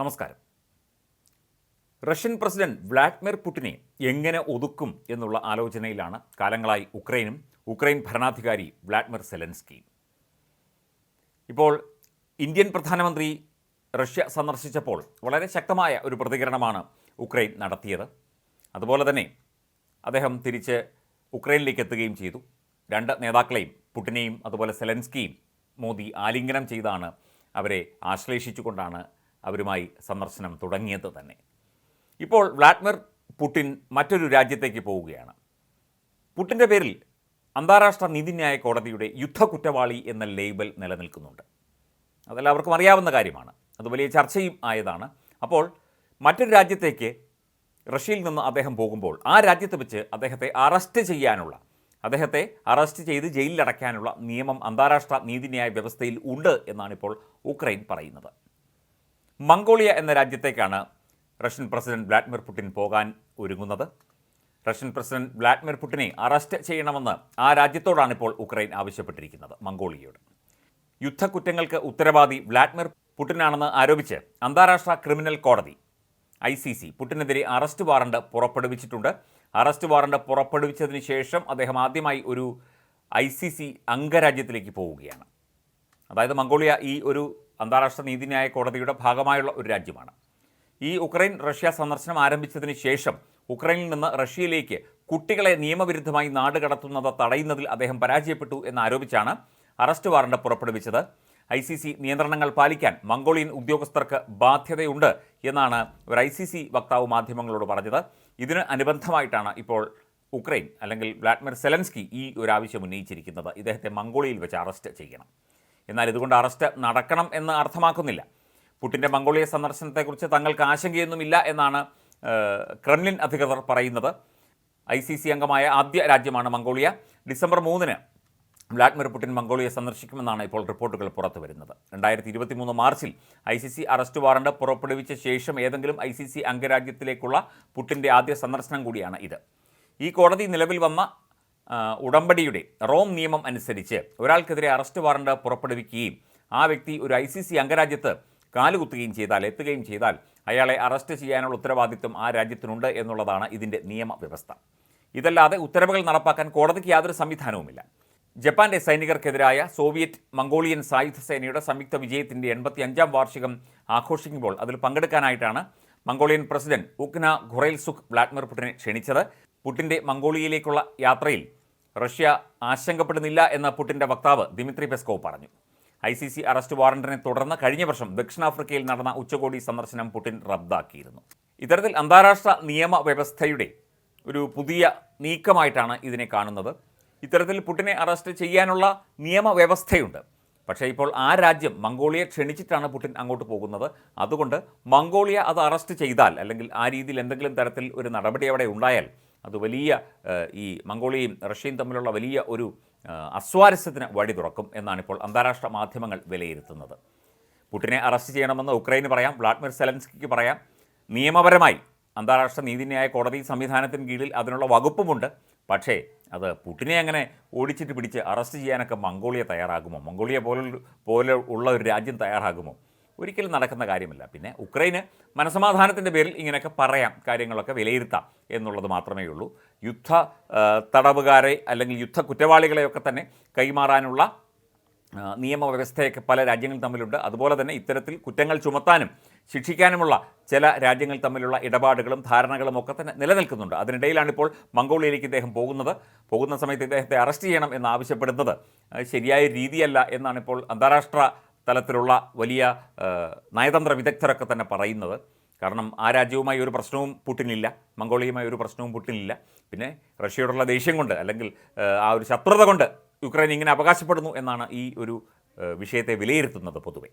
നമസ്കാരം. Russian president Vladimir പുടിനെ എങ്ങനെ ഒതുക്കും എന്നുള്ള ആലോചനയിലാണ് കാലങ്ങളായി ഉക്രൈനും ഉക്രൈൻ ഭരണാധികാരി വ്ളാഡിമിർ സെലൻസ്കി. ഇപ്പോൾ ഇന്ത്യൻ പ്രധാനമന്ത്രി റഷ്യ സന്ദർശിച്ചപ്പോൾ വളരെ ശക്തമായ ഒരു പ്രതികരണമാണ് ഉക്രൈൻ നടത്തിയത്. അതുപോലെ തന്നെ അദ്ദേഹം തിരിച്ച് ഉക്രൈനിലേക്ക് എത്തുകയും ചെയ്തു. രണ്ട് നേതാക്കളെയും പുടിനെയും അതുപോലെ സെലൻസ്കിയും മോദി ആലിംഗനം ചെയ്താണ് അവരെ ആശ്ലേഷിച്ചുകൊണ്ടാണ് അവരുമായി സന്ദർശനം തുടങ്ങിയത് തന്നെ. ഇപ്പോൾ വ്ളാഡിമിർ പുടിൻ മറ്റൊരു രാജ്യത്തേക്ക് പോവുകയാണ്. പുടിന്റെ പേരിൽ അന്താരാഷ്ട്ര നീതിന്യായ കോടതിയുടെ യുദ്ധ കുറ്റവാളി എന്ന ലേബൽ നിലനിൽക്കുന്നുണ്ട്. അതെല്ലാവർക്കും അറിയാവുന്ന കാര്യമാണ്. അത് വലിയ ചർച്ചയും ആയതാണ്. അപ്പോൾ മറ്റൊരു രാജ്യത്തേക്ക് റഷ്യയിൽ നിന്ന് അദ്ദേഹം പോകുമ്പോൾ ആ രാജ്യത്ത് വെച്ച് അദ്ദേഹത്തെ അറസ്റ്റ് ചെയ്യാനുള്ള അദ്ദേഹത്തെ അറസ്റ്റ് ചെയ്ത് ജയിലിലടയ്ക്കാനുള്ള നിയമം അന്താരാഷ്ട്ര നീതിന്യായ വ്യവസ്ഥയിൽ ഉണ്ട് എന്നാണ് ഇപ്പോൾ ഉക്രൈൻ പറയുന്നത്. മംഗോളിയ എന്ന രാജ്യത്തേക്കാണ് റഷ്യൻ പ്രസിഡന്റ് വ്ളാഡിമിർ പുടിൻ പോകാൻ ഒരുങ്ങുന്നത്. റഷ്യൻ പ്രസിഡന്റ് വ്ളാഡിമിർ പുടിനെ അറസ്റ്റ് ചെയ്യണമെന്ന് ആ രാജ്യത്തോടാണ് ഇപ്പോൾ ഉക്രൈൻ ആവശ്യപ്പെട്ടിരിക്കുന്നത് മംഗോളിയയോട്. യുദ്ധക്കുറ്റങ്ങൾക്ക് ഉത്തരവാദി വ്ളാഡിമിർ പുടിനാണെന്ന് ആരോപിച്ച് അന്താരാഷ്ട്ര ക്രിമിനൽ കോടതി ഐ സി സി പുട്ടിനെതിരെ അറസ്റ്റ് വാറണ്ട് പുറപ്പെടുവിച്ചിട്ടുണ്ട്. അറസ്റ്റ് വാറണ്ട് പുറപ്പെടുവിച്ചതിന് ശേഷം അദ്ദേഹം ആദ്യമായി ഒരു ഐ സി സി അംഗരാജ്യത്തിലേക്ക് പോവുകയാണ്. അതായത് മംഗോളിയ ഈ ഒരു അന്താരാഷ്ട്ര നീതിന്യായ കോടതിയുടെ ഭാഗമായുള്ള ഒരു രാജ്യമാണ്. ഈ ഉക്രൈൻ റഷ്യ സന്ദർശനം ആരംഭിച്ചതിന് ശേഷം ഉക്രൈനിൽ നിന്ന് റഷ്യയിലേക്ക് കുട്ടികളെ നിയമവിരുദ്ധമായി നാട് കടത്തുന്നത് തടയുന്നതിൽ അദ്ദേഹം പരാജയപ്പെട്ടു എന്നാരോപിച്ചാണ് അറസ്റ്റ് വാറണ്ട് പുറപ്പെടുവിച്ചത്. ഐ സി സി നിയന്ത്രണങ്ങൾ പാലിക്കാൻ മംഗോളിയൻ ഉദ്യോഗസ്ഥർക്ക് ബാധ്യതയുണ്ട് എന്നാണ് ഒരു ഐ സി സി വക്താവ് മാധ്യമങ്ങളോട് പറഞ്ഞത്. ഇതിന് അനുബന്ധമായിട്ടാണ് ഇപ്പോൾ ഉക്രൈൻ അല്ലെങ്കിൽ വ്ളാഡിമിർ സെലൻസ്കി ഈ ഒരു ആവശ്യം ഉന്നയിച്ചിരിക്കുന്നത്. ഇദ്ദേഹത്തെ മംഗോളിയയിൽ വെച്ച് അറസ്റ്റ് ചെയ്യണം. എന്നാൽ ഇതുകൊണ്ട് അറസ്റ്റ് നടക്കണം എന്ന് അർത്ഥമാക്കുന്നില്ല. പുട്ടിന്റെ മംഗോളിയ സന്ദർശനത്തെക്കുറിച്ച് തങ്ങൾക്ക് ആശങ്കയൊന്നുമില്ല എന്നാണ് ക്രെംലിൻ അധികൃതർ പറയുന്നത്. ഐ സി സി അംഗമായ ആദ്യ രാജ്യമാണ് മംഗോളിയ. ഡിസംബർ മൂന്നിന് വ്ളാഡിമിർ പുടിൻ മംഗോളിയ സന്ദർശിക്കുമെന്നാണ് ഇപ്പോൾ റിപ്പോർട്ടുകൾ പുറത്തു വരുന്നത്. രണ്ടായിരത്തി ഇരുപത്തി മൂന്ന് മാർച്ചിൽ I C C arrest warrant പുറപ്പെടുവിച്ച ശേഷം ഏതെങ്കിലും ഐ സി സി അംഗരാജ്യത്തിലേക്കുള്ള പുട്ടിന്റെ ആദ്യ സന്ദർശനം കൂടിയാണ് ഇത്. ഈ കോടതി നിലവിൽ വന്ന ഉടമ്പടിയുടെ റോം നിയമം അനുസരിച്ച് ഒരാൾക്കെതിരെ അറസ്റ്റ് വാറണ്ട് പുറപ്പെടുവിക്കുകയും ആ വ്യക്തി ഒരു ഐ സി സി അംഗരാജ്യത്ത് കാലുകുത്തുകയും ചെയ്താൽ എത്തുകയും ചെയ്താൽ അയാളെ അറസ്റ്റ് ചെയ്യാനുള്ള ഉത്തരവാദിത്വം ആ രാജ്യത്തിനുണ്ട് എന്നുള്ളതാണ് ഇതിന്റെ നിയമവ്യവസ്ഥ. ഇതല്ലാതെ ഉത്തരവുകൾ നടപ്പാക്കാൻ കോടതിക്ക് യാതൊരു സംവിധാനവുമില്ല. ജപ്പാന്റെ സൈനികർക്കെതിരായ സോവിയറ്റ് മംഗോളിയൻ സായുധ സേനയുടെ സംയുക്ത വിജയത്തിന്റെ എൺപത്തി അഞ്ചാം വാർഷികം ആഘോഷിക്കുമ്പോൾ അതിൽ പങ്കെടുക്കാനായിട്ടാണ് Mongolian president Ukhnaa Khurelsukh Vladimir പുടിനെ ക്ഷണിച്ചത്. പുട്ടിന്റെ മംഗോളിയയിലേക്കുള്ള യാത്രയിൽ റഷ്യ ആശങ്കപ്പെടുന്നില്ല എന്ന് പുട്ടിന്റെ വക്താവ് ദിമിത്രി പെസ്കോവ് പറഞ്ഞു. ഐ സി സി അറസ്റ്റ് വാറണ്ടിനെ തുടർന്ന് കഴിഞ്ഞ വർഷം ദക്ഷിണാഫ്രിക്കയിൽ നടന്ന ഉച്ചകോടി സന്ദർശനം പുടിൻ റദ്ദാക്കിയിരുന്നു. ഇത്തരത്തിൽ അന്താരാഷ്ട്ര നിയമ വ്യവസ്ഥയുടെ ഒരു പുതിയ നീക്കമായിട്ടാണ് ഇതിനെ കാണുന്നത്. ഇത്തരത്തിൽ പുടിനെ അറസ്റ്റ് ചെയ്യാനുള്ള നിയമവ്യവസ്ഥയുണ്ട്. പക്ഷേ ഇപ്പോൾ ആ രാജ്യം മംഗോളിയെ ക്ഷണിച്ചിട്ടാണ് പുടിൻ അങ്ങോട്ട് പോകുന്നത്. അതുകൊണ്ട് മംഗോളിയ അത് അറസ്റ്റ് ചെയ്താൽ അല്ലെങ്കിൽ ആ രീതിയിൽ എന്തെങ്കിലും തരത്തിൽ ഒരു നടപടി അവിടെ ഉണ്ടായാൽ അത് വലിയ ഈ മംഗോളിയയും റഷ്യയും തമ്മിലുള്ള വലിയ ഒരു അസ്വാരസ്യത്തിന് വഴി തുറക്കും എന്നാണ് ഇപ്പോൾ അന്താരാഷ്ട്ര മാധ്യമങ്ങൾ വിലയിരുത്തുന്നത്. പുടിനെ അറസ്റ്റ് ചെയ്യണമെന്ന് ഉക്രൈന് പറയാം വ്ളാഡിമിർ സെലൻസ്കിക്ക് പറയാം. നിയമപരമായി അന്താരാഷ്ട്ര നീതിന്യായ കോടതി സംവിധാനത്തിന് കീഴിൽ അതിനുള്ള വകുപ്പുമുണ്ട്. പക്ഷേ അത് പുടിനെ അങ്ങനെ ഓടിച്ചിട്ട് പിടിച്ച് അറസ്റ്റ് ചെയ്യാനൊക്കെ മംഗോളിയ തയ്യാറാകുമോ? മംഗോളിയ പോലെ പോലെ ഉള്ള ഒരു രാജ്യം തയ്യാറാകുമോ? ഒരിക്കലും നടക്കുന്ന കാര്യമല്ല. പിന്നെ ഉക്രൈന് മനസമാധാനത്തിന്റെ പേരിൽ ഇങ്ങനെയൊക്കെ പറയാം കാര്യങ്ങളൊക്കെ വിലയിരുത്താം എന്നുള്ളത് മാത്രമേ ഉള്ളൂ. യുദ്ധ തടവുകാരെ അല്ലെങ്കിൽ യുദ്ധ കുറ്റവാളികളെയൊക്കെ തന്നെ കൈമാറാനുള്ള നിയമവ്യവസ്ഥയൊക്കെ പല രാജ്യങ്ങൾ തമ്മിലുണ്ട്. അതുപോലെ തന്നെ ഇത്തരത്തിൽ കുറ്റങ്ങൾ ചുമത്താനും ശിക്ഷിക്കാനുമുള്ള ചില രാജ്യങ്ങൾ തമ്മിലുള്ള ഇടപാടുകളും ധാരണകളും ഒക്കെ തന്നെ നിലനിൽക്കുന്നുണ്ട്. അതിനിടയിലാണ് ഇപ്പോൾ മംഗോളിയയിലേക്ക് ഇദ്ദേഹം പോകുന്നത്. പോകുന്ന സമയത്ത് ഇദ്ദേഹത്തെ അറസ്റ്റ് ചെയ്യണം എന്ന് ആവശ്യപ്പെടുന്നത് ആ, ശരിയായ രീതിയല്ല എന്നാണ് ഇപ്പോൾ അന്താരാഷ്ട്ര തലത്തിലുള്ള വലിയ നയതന്ത്ര വിദഗ്ധരൊക്കെ തന്നെ പറയുന്നത്. കാരണം ആ രാജ്യവുമായി ഒരു പ്രശ്നവും പുട്ടിനില്ല. മംഗോളിയുമായി ഒരു പ്രശ്നവും പുട്ടിനില്ല. പിന്നെ റഷ്യയോടുള്ള ദേഷ്യം കൊണ്ട് അല്ലെങ്കിൽ ആ, ഒരു ശത്രുത കൊണ്ട് യുക്രൈൻ ഇങ്ങനെ അവകാശപ്പെടുന്നു എന്നാണ് ഈ ഒരു വിഷയത്തെ വിലയിരുത്തുന്നത് പൊതുവെ.